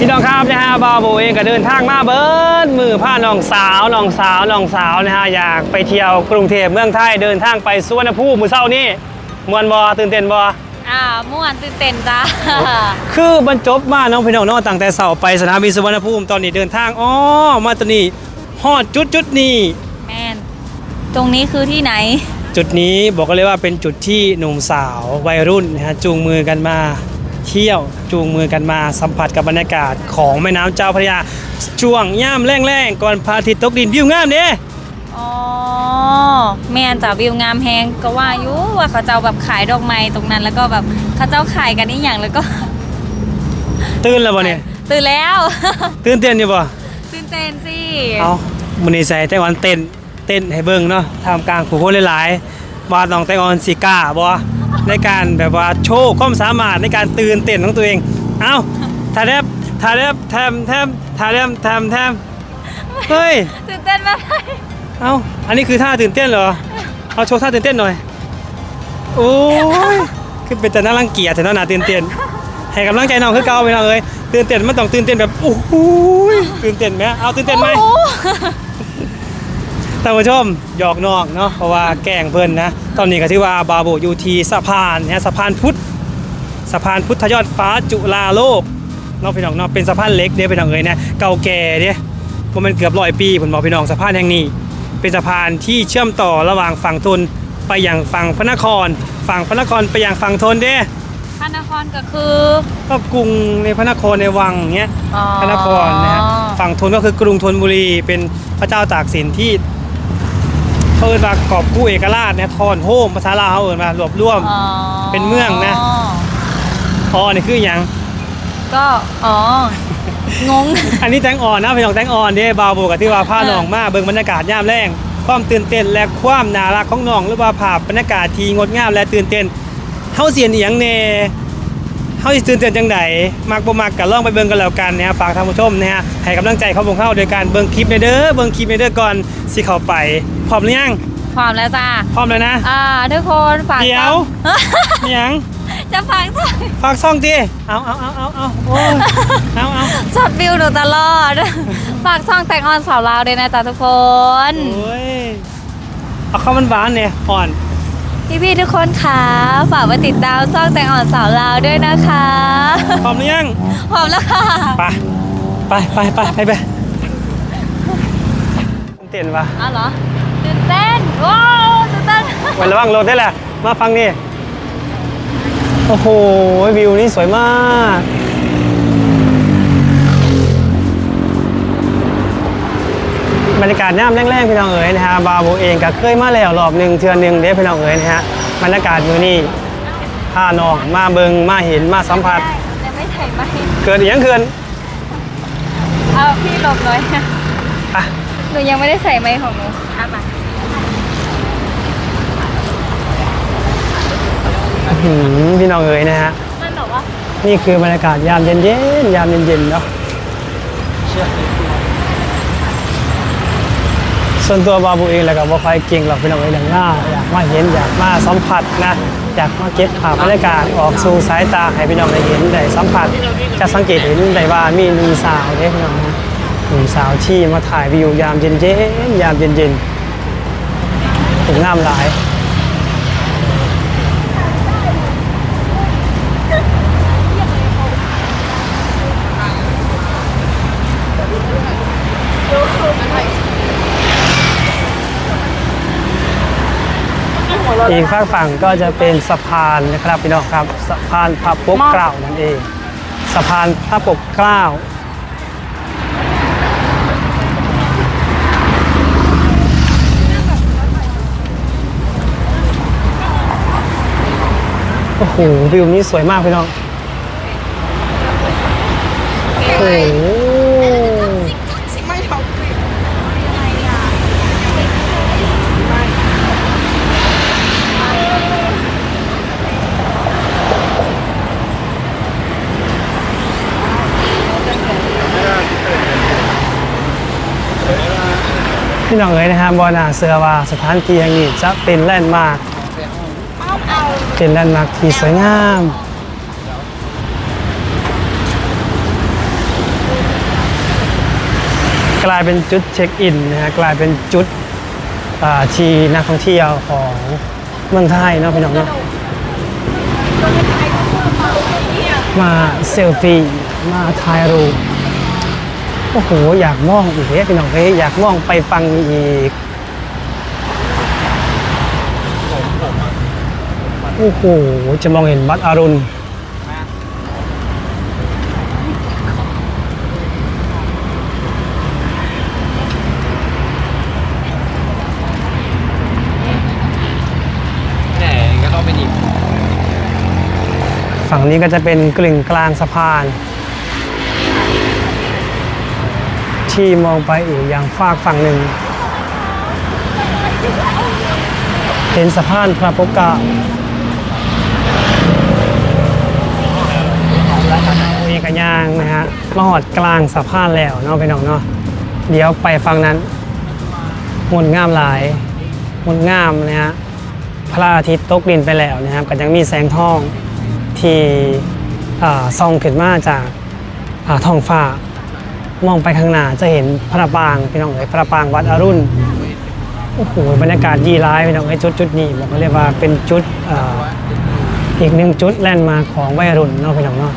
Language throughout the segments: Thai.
พี่น้องครับนะฮะบาวโบเองก็เดินทางมาเบิร์ดมือผ้าน้องสาวน้องสาวน้องสาวนะฮะอยากไปเที่ยวกรุงเทพเมืองไทยเดินทางไปสุวรรณภูมิมือเศร้านี่มวนบอตื่นเต้นบออ่าม่วนตื่นเต้นจ้าคือบรรจบมาน้องพี่น้องเน้องตั้งแต่เสาร์ไปสนามบินสุวรรณภูมิตอนนี้เดินทางอ๋อมาตอนนี้ฮอดจุดจุดนี้แมนตรงนี้คือที่ไหน จุดนี้บอกกันเลยว่าเป็นจุดที่หนุ่มสาววัยรุ่นนะฮะจูงมือกันมา เที่ยวจูงมือกันมาสัมผัสกับบรรยากาศของแม่น้ำเจ้าพระยาช่วงย่ามแรงๆก่อนพระอาทิตย์ตกดินวิวงามเนี่ยอ๋อแมนจ้าวิวงามแฮงก็ว่าอยู่ว่าเขาเจ้าแบบขายดอกไม้ตรงนั้น แล้วก็แบบเขาเจ้าขายกันนี่อย่างแล้วก็ ตื่นแล้วบ่เนี่ยตื่นแล้ว ตื่นเต้นอยู่บ่ตื่นเต้นสิเอามื้อนี้ใส่แตงอ่อนเต้นเต้นให้เบิ่งเนาะท่ามกลางผู้คนหลายๆ ว่าน้องแตงอ่อนสิกล้าบ่ในการแบบว่าโชว์ความสามารถในการตื่นเต้นของตัวเอง เอาทาแทบทาแทบแทมแทมทาแทมแทมแทมเฮ้ย ตื่นเต้นมากเอาอันนี้คือท่าตื่นเต้นเหรอ เอาโชว์ท่าตื่นเต้นหน่อย โอ้ยคือเป็นแต่น่ารังเกียจแต่น่าหนาตื่นเต้นให้กำลังใจน้องคือเก่าไปน้องเอ้ยตื่นเต้นมันต้องตื่นเต้นแบบโอ้โหยตื่นเต้นไหมเอาตื่นเต้นไหมโอ้โท่านผู้ชมหยอกนอกเนาะเพราะว่าแกล้งเพิ่นนะ ตอนนี้ก็ที่ว่าบาโบอยู่ที่สะพานนะสะพานพุทธสะพานพุทธยอดฟ้าจุฬาโลกเนาะพี่น้องเนาะเป็นสะพานเล็กเด้พี่น้องเอ้ยนะเก่าแก่เด้เพราะมันเกือบร้อยปีผมบอกพี่น้องสะพานแห่งนี้ เป็นสะพานที่เชื่อมต่อระหว่างฝั่งทนไปยังฝั่งพระนคร ฝั่งพระนครไปยังฝั่งทนเด้พระนครก็คือก็กรุงในพระนครในวังเงี้ยอ๋อพระนครนะฮะฝั่งทนก็คือกรุงธนบุรีเป็นพระเจ้าตากสินที่ เขาเอินว่ากอบกู้เอกราชนะทอนโฮมภาษาลาวเขาเอินมารวบรวม อ๋อเป็นเมืองนะ อ๋อนี่คืออย่างก็อ๋องง อันนี้แตงอ่อนนะพี่น้องแตงอ่อนเด้บาวโบกับที่ว่าผ้าหนองมาเบิ่งบรรยากาศยามแรงความตื่นเต้นและความน่ารักของน้องหรือว่าภาพบรรยากาศที่งดงามและตื่นเต้นเฮาเสียนอีหยังแน่ เฮาสิตื่นเต้นจังไดมักบ่มักก็ลองไปเบิ่งกันแล้วกันนะฮะฝากท่านผู้ชมนะฮะให้กำลังใจเขาวงเฮาโดยการเบิ่งคลิปในเด้อเบิ่งคลิปในเด้อก่อนสิเข้าไปพร้อมหรือยังพร้อมแล้วจ้าพร้อมแล้วนะ อ่าทุกคนฝากเดี๋ยวมีหยังจะฝากจ้าฝากซ่องติเอาเอาเอาเอาเอาโอ้ยเอาเอาช็อตวิวหนูตลอด ฝากช่องแต่งออนสาวลาวด้วยนะจ๊ะทุกคน โอ้ยเอาข้าวมันหวานเนี่ยอ่อน พี่พี่ๆทุกคนค่ะฝากมาติดตามช่องแต่งออนสาวลาวด้วยนะคะพร้อมหรือยังพร้อมแล้วค่ะไปไปไปไปไปไปเต้นปะอ้าวเหรอตื่นเต้นว้าวตื่นเต้นไว้ระวังรถได้แหละมาฟังนี่โอ้โหวิวนี่สวยมาก บรรยากาศย่ามแรงๆพี่น้องเอ๋ยนะฮะบาโบเองก็เคยมาแล้วรอบหนึ่งเทือนหนึ่งเด้พี่น้องเอ๋ยนะฮะบรรยากาศมือนี่พาน้องมาเบิงมาเห็นมาสัมผัสยังไม่ถ่ายไหมเกิดอหย่างเกินเอาพี่หลบหน่อยอะหนูยังไม่ได้ใส่ไมค์ของหนูอะมาอื้อหือพี่น้องเอ๋ยนะฮะ มันบอกว่า นี่คือบรรยากาศยามเย็นๆยามเย็นๆเนาะ ส่วนตัวบาบูเองแล้วก็บ่ค่อยเก่งหรอกพี่น้องเอ้ยอย่างน่าอยากมาเห็นอยากมาสัมผัสนะอยากมาเก็บภาพบรรยากาศออกสู่สายตาให้พี่น้องได้เห็นได้สัมผัสจะสังเกตเห็นได้ว่ามีหนุ่มสาวเด้พี่น้องนะหนุ่มสาวที่มาถ่ายวิวยามเย็นๆยามเย็นๆถึงงามหลาย อีกฝากฝั่งก็จะเป็นสะพานนะครับพี่น้องครับสะพานพระปกเกล้านั่นเอง สะพานพระปกเกล้าโอ้โหวิวนี้สวยมากพี่น้องโอ้โห พี่น้องเอ๋ยนะฮะบอนาเสือว่าสถานที่แห่งนี้จะเป็นแลนด์มาร์คเป็นแลนด์มาร์คที่สวยงามกลายเป็นจุดเช็คอินนะฮะกลายเป็นจุดที่นักท่องเที่ยวของเมืองไทยเนาะพี่น้องเนาะมาเซลฟี่มาถ่ายรูป อ้โห อยากมองอีกเฮ้ยพี่น้องเฮ้ยอยากมองไปฟังอีกโอ้โห จะมองเห็นวัดอรุณแหน่ก็ต้องเป็นอีกฝั่งนี้ก็จะเป็นกลึงกลางสะพาน ที่มองไปอีกอย่างฟากฝั่งหนึ่ง เห็นสะพานพระปกเกล้ามีกระยางนะฮะมาหอดกลางสะพานแล้วเนาะพี่น้องเนาะเดี๋ยวไปฝั่งนั้นงดงามหลายงดงามนะฮะพระอาทิตย์ตกดินไปแล้วนะครับก็ยังมีแสงทองที่อ่าส่องขึ้นมาจากท้องฟ้า มองไปข้างหน้าจะเห็นพระปรางพี่น้องเอ๋ยพระปรางวัดอรุณโอ้โหบรรยากาศยีร้ายพี่น้องเอ้ยจุดจุดนี้บอกว่าเรียกว่าเป็นจุดอ,อีกหนึ่งจุดแลนด์มาของวัยรุ่นเนาะพี่น้องเนาะ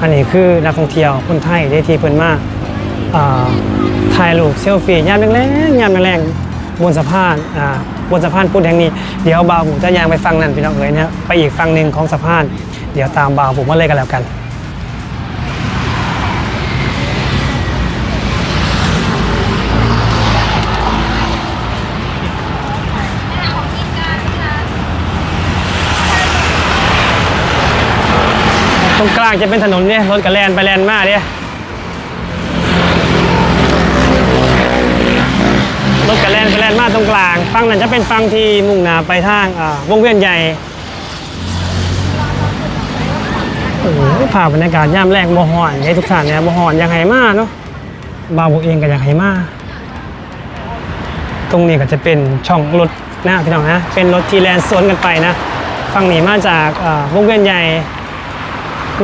อันนี้คือนักท่องเที่ยวคนไทยได้ที่เพิ่นมาอ่าถ่ายรูปเซลฟี่ยามแรงๆยามแรงๆบนสะพานบนสะพานพุทธแห่งนี้เดี๋ยวบ่าวผมจะยางไปฟังนั่นพี่น้องเอ๋ยนะไปอีกฝั่งหนึ่งของสะพาน เดี๋ยวตามบ่าวผมมาเลยกันแล้วกัน ตรงกลางจะเป็นถนนเนี่ยรถกับแลนไปแลนมาเนี่ยรถกับแลนไปแลนมาตรงกลางฝั่งนั้นจะเป็นฝั่งที่มุ่งหน้าไปทางอ่าวงเวียนใหญ่โอ้โหภาพบรรยากาศย่ามแรกบ่ฮอนให้ทุกท่านเนี่ยบ่ฮอนอยากให้มาเนาะบ่าวผมเองก็อยากให้มาตรงนี้ก็จะเป็นช่องรถนะพี่น้องนะเป็นรถที่แลนสวนกันไปนะฝั่งนี้มาจากอ่าวงเวียนใหญ่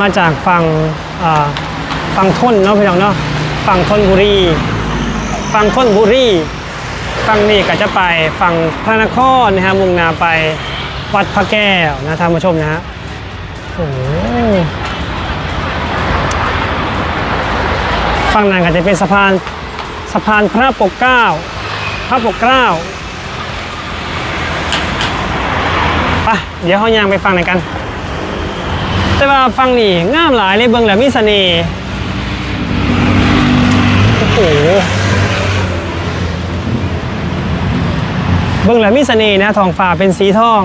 มาจากฝั่งฝั่งทนเนาะพี่น้องเนาะฝั่งทนบุรีฝั่งทนบุรีฝั่งนี้ก็จะไปฝั่งพระนครนะฮะมุ่งหน้าไปวัดพระแก้วนะท่านผู้ชมนะฮะโอ้ฝั่งนั้นก็จะเป็นสะพานสะพานพระปกเก้าพระปกเก้าไปเดี๋ยวเขายางไปฟังไหนอยกัน แต่ว่าฟังนี่งามหลายเลยเบิ่งแล้วมีเสน่ห์โอ้โหเบิ่งแล้วมีเสน่ห์นะทองฟ้าเป็นสีทอง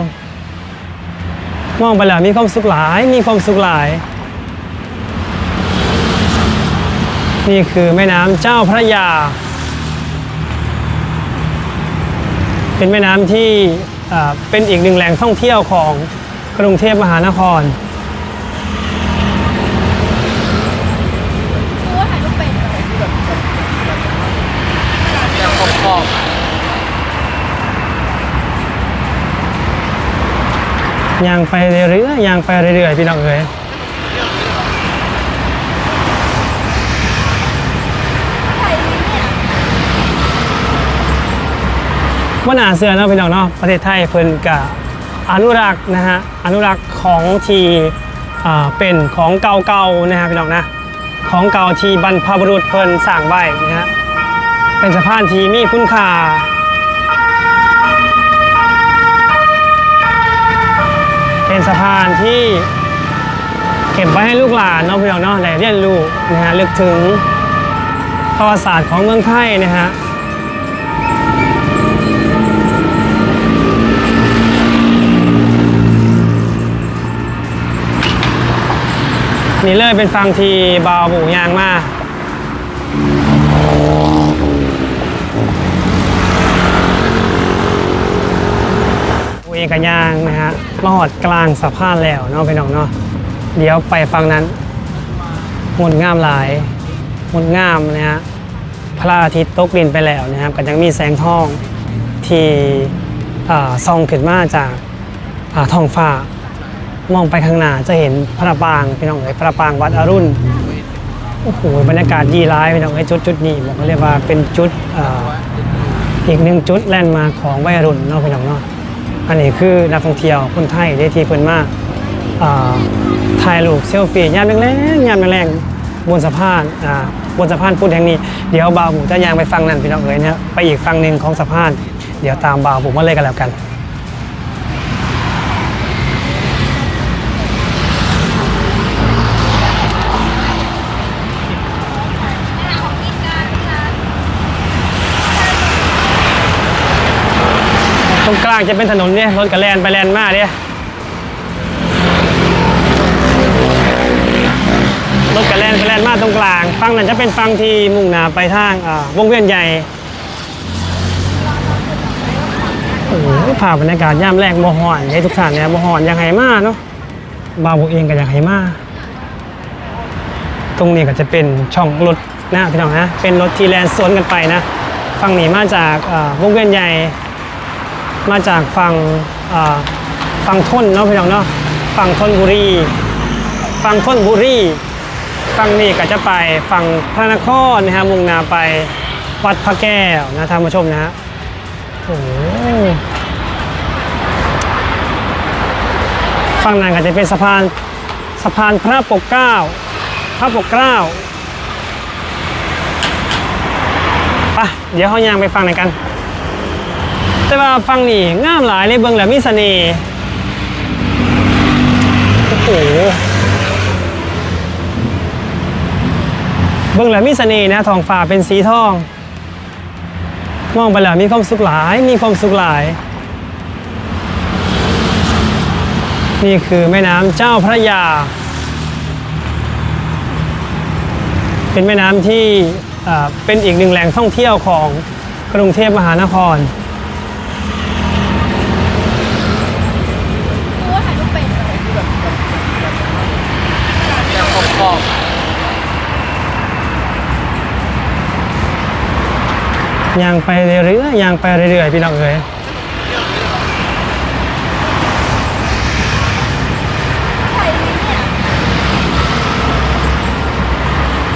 มองไปแล้วมีความสุขหลายมีความสุขหลาย นี่คือแม่น้ำเจ้าพระยา เป็นแม่น้ำที่เป็นอีกหนึ่งแหล่งท่องเที่ยวของกรุงเทพมหานคร ย่างไปเรื่อยๆย่างไปเรื่อยๆพี่น้องเอ๋ยว่าหนาเสือเนาะพี่น้องเนาะประเทศไทยเพิ่นกับอนุรักษ์นะฮะอนุรักษ์ของทีอ่าเป็นของเก่าๆนะฮะพี่น้องนะของเก่าที่บรรพบุรุษเพิ่นสร้างไว้นะฮะเป็นสะพานที่มีคุณค่า เป็นสะพานที่เก็บไว้ให้ลูกหลานเนาะพี่น้องเนาะได้เรียนรู้นะฮะลึกถึงประวัติศาสตร์ของเมืองไทยนะฮะนี่เลยเป็นฟังทีบาวหมูยางมาเอกยางนะฮะมาหอดกลางสะพานแล้วเนาะพี่น้องเนาะเดี๋ยวไปฟังนั้นงดงามหลายงดงามนะฮะพระอาทิตย์ตกดินไปแล้วนะครับก็ยังมีแสงทองที่ส่องขึ้นมาจากาท้องฟ้ามองไปข้างหน้าจะเห็นพระปรางพี่น้องเอ๋ยพระปรางวัดอรุณโอ้โหบรรยากาศดีร้ายพี่น้องไอ้จุดจุดนี้บอกว่าเรียกว่าเป็นจุดอ,อีกหนึ่งจุดแลนด์มาของวัยรุ่นเนาะพี่น้องเนาะ อันนี้คือนักท่องเที่ยวคนไทยได้ที่เพิ่นมาถ่ายรูปเซลฟี่ยามแรงๆยามแรงๆบนสะพานอ่าบนสะพานพุทธแห่งนี้ เดี๋ยวบ่าวผมจะยางไปฟังนั่นพี่น้องเอ๋ยเนี่ยไปอีกฟังหนึ่งของสะพาน เดี๋ยวตามบ่าวผมมาเลยกันแล้วกัน รงกลางจะเป็นถนนเนี่ยรถกระแลนไปแลนมาเนี่ยรถกระแลนไปแลนมาตรงกลางฝั่งนั้นจะเป็นฝั่งที่มุ่งหน้าไปทางอ่าวงเวียนใหญ่โอ้โหภาพบรรยากาศย่ามแรกบ่ฮอนให้ทุกท่านเนี่ยบ่ฮอนอยากให้มาเนาะบาวผมเองก็อยากให้มาตรงนี้ก็จะเป็นช่องรถนะพี่น้องนะเป็นรถที่แลนสวนกันไปนะฝั่งนี้มาจากอ่าวงเวียนใหญ่ มาจากฝั่งฝั่งทนเนาะพี่น้องเนาะฝั่งทนบุรีฝั่งทนบุรีฝั่งนี้ก็จะไปฝั่งพระนครนะฮะมุ่งหน้าไปวัดพระแก้วนะท่านผู้ชมนะฮะโอ้ฝั่งนั้นก็จะเป็นสะพานสะพานพระปกเกล้าพระปกเกล้าไปเดี๋ยวเขายางไปฟังไหนอยกัน แต่ว่าฟังนี่งามหลายเลยเบิ่งแล้วมีเสน่ห์โอ้โหเบิ่งแล้วมีเสน่ห์นะทองฟ้าเป็นสีทอง มองไปแล้วมีความสุขหลาย มีความสุขหลาย นี่คือแม่น้ำเจ้าพระยา เป็นแม่น้ำที่เป็นอีกหนึ่งแหล่งท่องเที่ยวของกรุงเทพมหานคร ยางไปเรื่อยๆยางไปเรื่อยๆพี่น้องเอ๋ย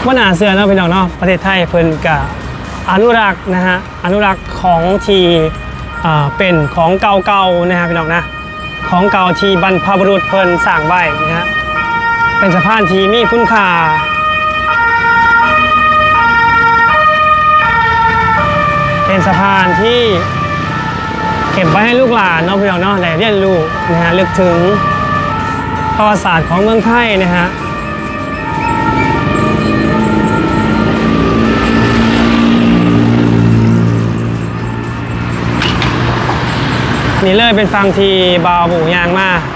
ว่าหนาเสือเนาะพี่น้องเนาะประเทศไทยเพิ่นกับอนุรักษ์นะฮะอนุรักษ์ของทีอ่าเป็นของเก่าๆนะฮะพี่น้องนะของเก่าที่บรรพบุรุษเพิ่นสร้างไว้นะฮะเป็นสะพานที่มีคุณค่า เป็นสะพานที่เก็บไว้ให้ลูกหลานเนาะพี่น้องเนาะได้เรียนรู้นะฮะลึกถึงประวัติศาสตร์ของเมืองไทยนะฮะนี่เลยเป็นฟังทีบาวบูยางมาห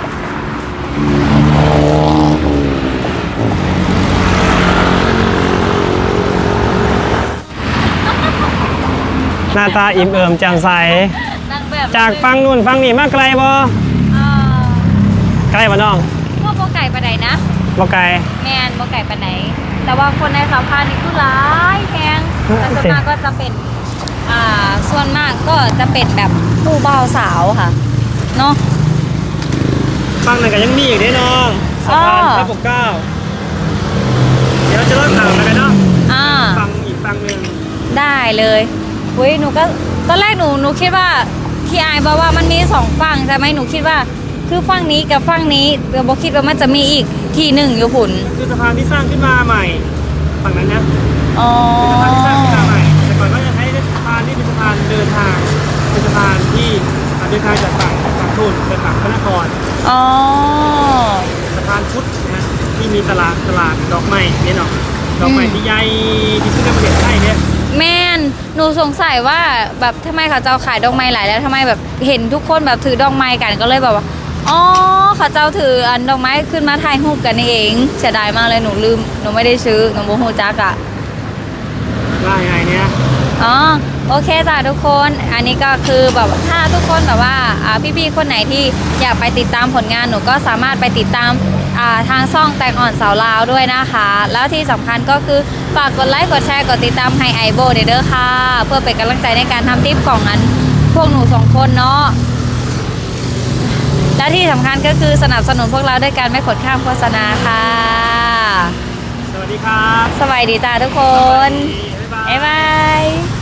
น้าตาอิ่มเอิมแจ่มใสนางแบบจากฟังนู่นฟังนี่มาไกลบ่อ่าไกลบ่น้องพวกโบไก่ปะไหนนะ บ่ไกล แมนโบไก่ปะไหน แต่ว่าคนในสะพานนี่คือร้ายแพงแต่ส่วนมากก็จะเป็น อ่า ส่วนมากก็จะเป็นแบบผู้บ่าวสาวค่ะ เนาะ ฟังนั่นก็ยังมีอีกเด้น้องสะพานอ้อ พระปกเกล้า เดี๋ยวเราจะเล่าข่าวกันเนาะอ่า ฟังอีกฟังหนึ่งได้เลย เฮ้ยหนูก็ตอนแรกหนูหนูคิดว่าที่อายบอกว่ามันมีสองฝั่งใช่ไหมหนูคิดว่าคือฝั่งนี้กับฝั่งนี้เดี๋ยวบอกคิดว่ามันจะมีอีกที่หนึ่งอยู่ผุนคือสะพานที่สร้างขึ้นมาใหม่ฝั่งนั้นนะอ๋อเป็นสะพานที่สร้างขึ้นมาใหม่แต่ก่อนก็จะใช้สะพานที่เป็นสะพานเดินทางเป็นสะพานที่เดินทางจากฝั่งฝั่งทุนไปฝั่งพระนครอ๋อสะพานพุทธนะฮะที่มีตลาดตลาดดอกไม้เนี่ยเนาะดอกไม้ที่ใหญ่ที่สุดในประเทศไทยเนี่ย แม่นหนูสงสัยว่าแบบทำไมเขาเจ้าขายดอกไม้หลายแล้วทำไมแบบเห็นทุกคนแบบถือดอกไม้กันก็เลยแบบว่าอ๋อเขาเจ้าถืออันดอกไม้ขึ้นมาถ่ายรูปกันนี่เองเสียดายมากเลยหนูลืมหนูไม่ได้ซื้อหนูโมโหจักอะว่ายังไงเนี่ยอ๋อโอเคจ้ะทุกคน อันนี้ก็คือแบบถ้าทุกคนแบบว่าอ่าพี่ๆคนไหนที่อยากไปติดตามผลงานหนูก็สามารถไปติดตามอ่า ทางซ่องแต่งอ่อนสาวลาวด้วยนะคะ แล้วที่สำคัญก็คือฝากกดไลค์กดแชร์กดติดตามให้ไอโบเด้อค่ะ เพื่อเป็นกำลังใจในการทำทริปของอันพวกหนูสองคนเนาะและที่สำคัญก็คือสนับสนุนพวกเราด้วยการไม่กดข้ามโฆษณาค่ะ สวัสวัสดีครับ สวัสดีจ้าทุกคน บ๊ายบายบ๊ายบาย